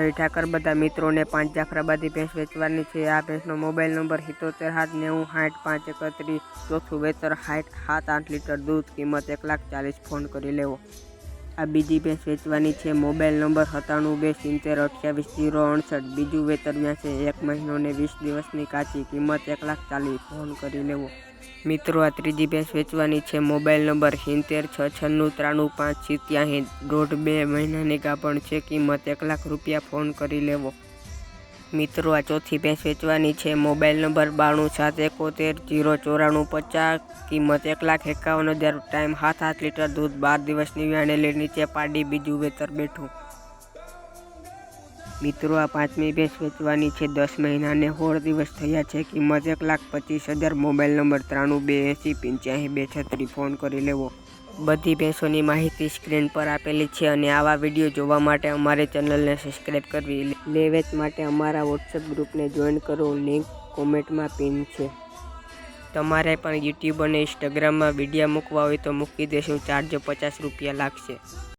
જય ઠાકર. બધા મિત્રોને પાંચ જાફરાબાદી ભેંસ વેચવાની છે. આ ભેંસનો મોબાઈલ નંબર સિત્તોતેર સાત નેવું સાઠ પાંચ એકત્રીસ ચોથું વેતર સાઠ સાત આઠ લીટર દૂધ. કિંમત એક લાખ ચાલીસ ફોન કરી લેવો. આ બીજી ભેંસ વેચવાની છે. મોબાઈલ નંબર સત્તાણું બે સિત્તેર અઠ્યાવીસ જીરો અડસઠ. બીજું વેતર છે. એક મહિનો ને વીસ દિવસની કાચી કિંમત એક લાખ ચાલીસ. ફોન કરી લેવો. મિત્રો, આ ત્રીજી ભેંસ વેચવાની છે. મોબાઈલ નંબર સિત્તેર, છ, છન્નું, ત્રાણું, પાંચ, સિત્યાસી. દોઢ બે મહિનાની ગાભણ છે. કિંમત એક લાખ રૂપિયા. ફોન કરી લેવો. મિત્રો, આ ચોથી ભેંસ વેચવાની છે. મોબાઈલ નંબર બાણું સાત એકોતેર જીરો ચોરાણું પચાસ, કિંમત એક લાખ એકાવન હજાર. ટાઈમ હાથ હાથ લીટર દૂધ, બાર દિવસની વ્યાણેલી નીચે પાડી બીજું વેતર બેઠું. મિત્રો, આ પાંચમી ભેંસ વેચવાની છે. દસ મહિનાને સોળ દિવસ થયા છે. કિંમત એક લાખ પચીસ હજાર. મોબાઈલ નંબર ત્રાણું બે એંસી પંચ્યાસી બે છત્રી ફોન કરી લેવો. બધી ભેંસોની માહિતી સ્ક્રીન પર આપેલી છે અને આવા વીડિયો જોવા માટે અમારી ચેનલને સબસ્ક્રાઈબ કરવી. લેવેચ માટે અમારા વોટ્સએપ ગ્રુપને જોઈન કરો. લિંક કોમેન્ટમાં પિન છે. તમારે પણ યુટ્યુબ અને ઇન્સ્ટાગ્રામમાં વીડિયો મૂકવા હોય તો મૂકી દેશું. ચાર્જ પચાસ રૂપિયા લાગશે.